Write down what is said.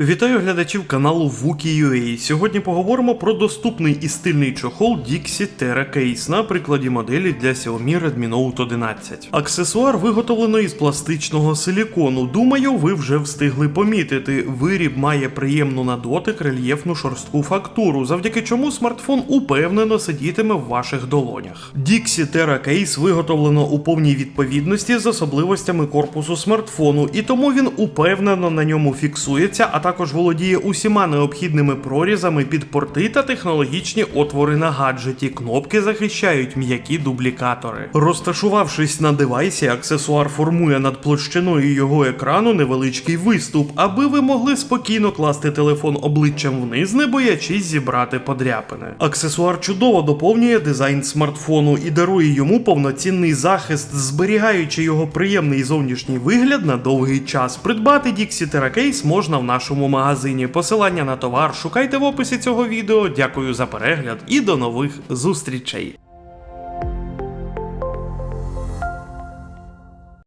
Вітаю глядачів каналу Wookie.ua. Сьогодні поговоримо про доступний і стильний чохол Dixie Terra Case на прикладі моделі для Xiaomi Redmi Note 11. Аксесуар виготовлено із пластичного силікону. Думаю, ви вже встигли помітити. Виріб має приємну на дотик рельєфну шорстку фактуру, завдяки чому смартфон упевнено сидітиме в ваших долонях. Dixie Terra Case виготовлено у повній відповідності з особливостями корпусу смартфону, і тому він упевнено на ньому фіксується, а також володіє усіма необхідними прорізами під порти та технологічні отвори на гаджеті. Кнопки захищають м'які дублікатори. Розташувавшись на девайсі, аксесуар формує над площиною його екрану невеличкий виступ, аби ви могли спокійно класти телефон обличчям вниз, не боячись зібрати подряпини. Аксесуар чудово доповнює дизайн смартфону і дарує йому повноцінний захист, зберігаючи його приємний зовнішній вигляд на довгий час. Придбати Dixie Terra Case можна в нашому магазині. Посилання на товар шукайте в описі цього відео. Дякую за перегляд і до нових зустрічей.